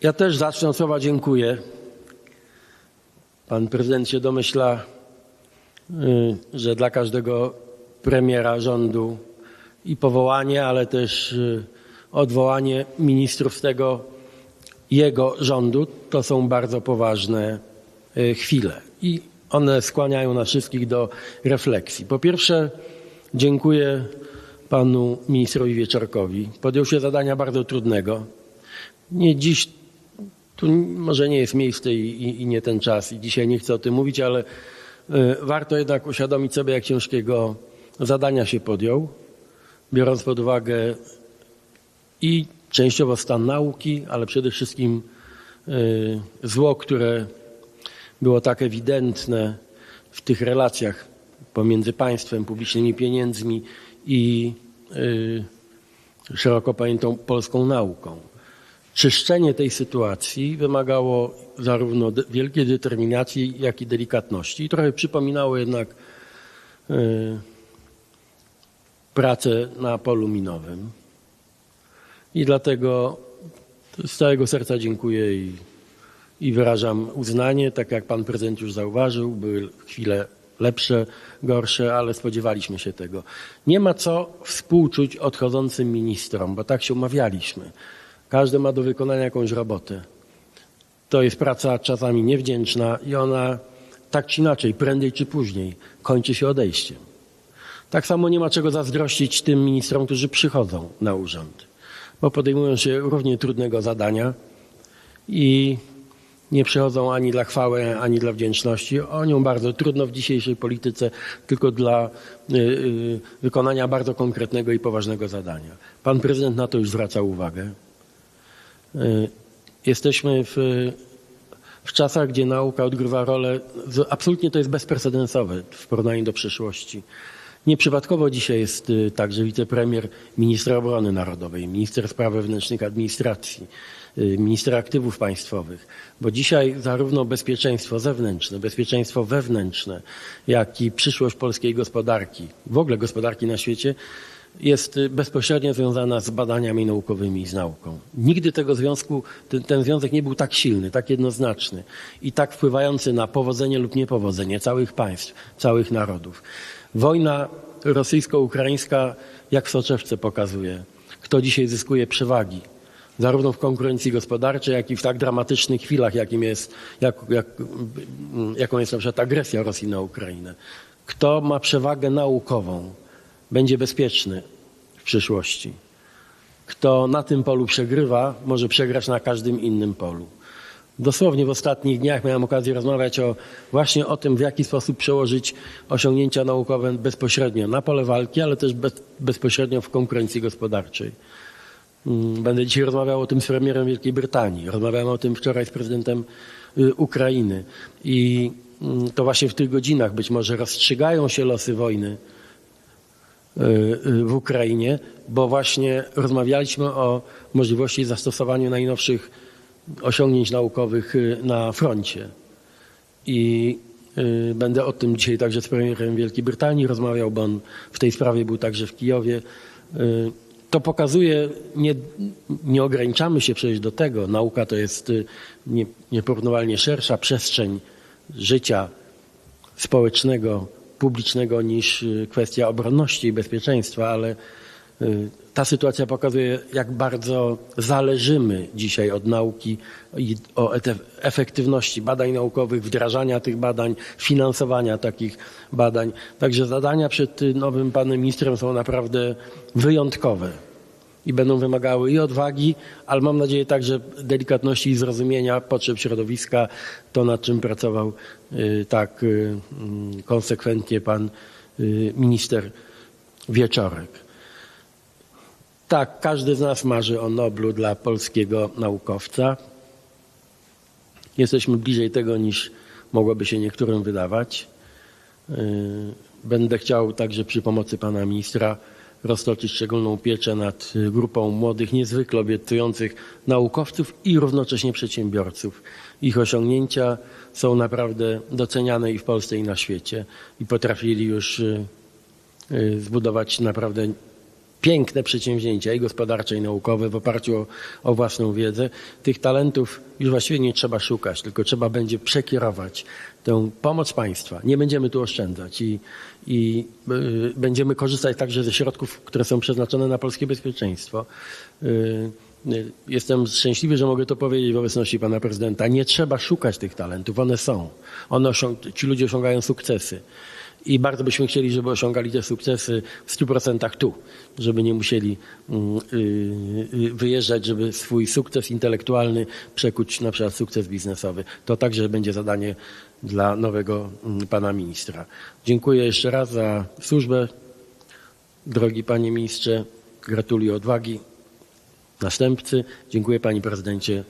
Ja też zacznę od słowa dziękuję. Pan prezydent się domyśla, y, że dla każdego premiera rządu i powołanie, ale też y, odwołanie ministrów z tego jego rządu to są bardzo poważne y, chwile i one skłaniają nas wszystkich do refleksji. Po pierwsze, dziękuję panu ministrowi Wieczorkowi. Podjął się zadania bardzo trudnego. Nie dziś, tu może nie jest miejsce i, i, i nie ten czas i dzisiaj nie chcę o tym mówić, ale y, warto jednak uświadomić sobie, jak ciężkiego zadania się podjął, biorąc pod uwagę i częściowo stan nauki, ale przede wszystkim y, zło, które było tak ewidentne w tych relacjach pomiędzy państwem, publicznymi pieniędzmi i y, szeroko pojętą polską nauką. Czyszczenie tej sytuacji wymagało zarówno wielkiej determinacji, jak i delikatności. I trochę przypominało jednak y, pracę na polu minowym. I dlatego z całego serca dziękuję i, i wyrażam uznanie, tak jak pan prezydent już zauważył, były chwile lepsze, gorsze, ale spodziewaliśmy się tego. Nie ma co współczuć odchodzącym ministrom, bo tak się umawialiśmy. Każdy ma do wykonania jakąś robotę. To jest praca czasami niewdzięczna i ona tak czy inaczej, prędzej czy później, kończy się odejściem. Tak samo nie ma czego zazdrościć tym ministrom, którzy przychodzą na urząd, bo podejmują się równie trudnego zadania i nie przychodzą ani dla chwały, ani dla wdzięczności. O nią bardzo trudno w dzisiejszej polityce, tylko dla y, y, wykonania bardzo konkretnego i poważnego zadania. Pan prezydent na to już zwracał uwagę. Y, Jesteśmy w, w czasach, gdzie nauka odgrywa rolę, absolutnie to jest bezprecedensowe w porównaniu do przeszłości. Nieprzypadkowo dzisiaj jest y, także wicepremier, minister obrony narodowej, minister spraw wewnętrznych administracji, y, minister aktywów państwowych, bo dzisiaj zarówno bezpieczeństwo zewnętrzne, bezpieczeństwo wewnętrzne, jak i przyszłość polskiej gospodarki, w ogóle gospodarki na świecie, jest y, bezpośrednio związana z badaniami naukowymi i z nauką. Nigdy tego związku, ten, ten związek nie był tak silny, tak jednoznaczny i tak wpływający na powodzenie lub niepowodzenie całych państw, całych narodów. Wojna rosyjsko-ukraińska jak w soczewce pokazuje, kto dzisiaj zyskuje przewagi, zarówno w konkurencji gospodarczej, jak i w tak dramatycznych chwilach, jakim jest, jak, jak, jaką jest na przykład agresja Rosji na Ukrainę. Kto ma przewagę naukową, będzie bezpieczny w przyszłości. Kto na tym polu przegrywa, może przegrać na każdym innym polu. Dosłownie w ostatnich dniach miałem okazję rozmawiać o, właśnie o tym, w jaki sposób przełożyć osiągnięcia naukowe bezpośrednio na pole walki, ale też bez, bezpośrednio w konkurencji gospodarczej. Mm, Będę dzisiaj rozmawiał o tym z premierem Wielkiej Brytanii. Rozmawiałem o tym wczoraj z prezydentem y, Ukrainy. I mm, to właśnie w tych godzinach być może rozstrzygają się losy wojny w Ukrainie, bo właśnie rozmawialiśmy o możliwości zastosowania najnowszych osiągnięć naukowych y, na froncie. I y, będę o tym dzisiaj także z premierem Wielkiej Brytanii rozmawiał, bo on w tej sprawie był także w Kijowie. Y, To pokazuje, nie, nie ograniczamy się przecież do tego. Nauka to jest y, nie, nieporównywalnie szersza przestrzeń życia społecznego, publicznego niż y, kwestia obronności i bezpieczeństwa, ale y, ta sytuacja pokazuje, jak bardzo zależymy dzisiaj od nauki i o efektywności badań naukowych, wdrażania tych badań, finansowania takich badań. Także zadania przed nowym panem ministrem są naprawdę wyjątkowe i będą wymagały i odwagi, ale mam nadzieję także delikatności i zrozumienia potrzeb środowiska, to nad czym pracował y, tak y, mm, konsekwentnie pan y, minister Wieczorek. Tak, każdy z nas marzy o Noblu dla polskiego naukowca. Jesteśmy bliżej tego niż mogłoby się niektórym wydawać. Będę chciał także przy pomocy pana ministra roztoczyć szczególną pieczę nad y, grupą młodych, niezwykle obiecujących naukowców i równocześnie przedsiębiorców. Ich osiągnięcia są naprawdę doceniane i w Polsce, i na świecie. I potrafili już y, y, zbudować naprawdę piękne przedsięwzięcia i gospodarcze, i naukowe w oparciu o, o własną wiedzę. Tych talentów już właściwie nie trzeba szukać, tylko trzeba będzie przekierować tę pomoc państwa. Nie będziemy tu oszczędzać i, i y, będziemy korzystać także ze środków, które są przeznaczone na polskie bezpieczeństwo. Y, y, Jestem szczęśliwy, że mogę to powiedzieć w obecności pana prezydenta. Nie trzeba szukać tych talentów, one są. One osiąg- ci ludzie osiągają sukcesy. I bardzo byśmy chcieli, żeby osiągali te sukcesy w 100% tu, żeby nie musieli mm, y, y, wyjeżdżać, żeby swój sukces intelektualny przekuć na przykład sukces biznesowy. To także będzie zadanie dla nowego mm, pana ministra. Dziękuję jeszcze raz za służbę. Drogi panie ministrze, gratuluję odwagi następcy. Dziękuję panie prezydencie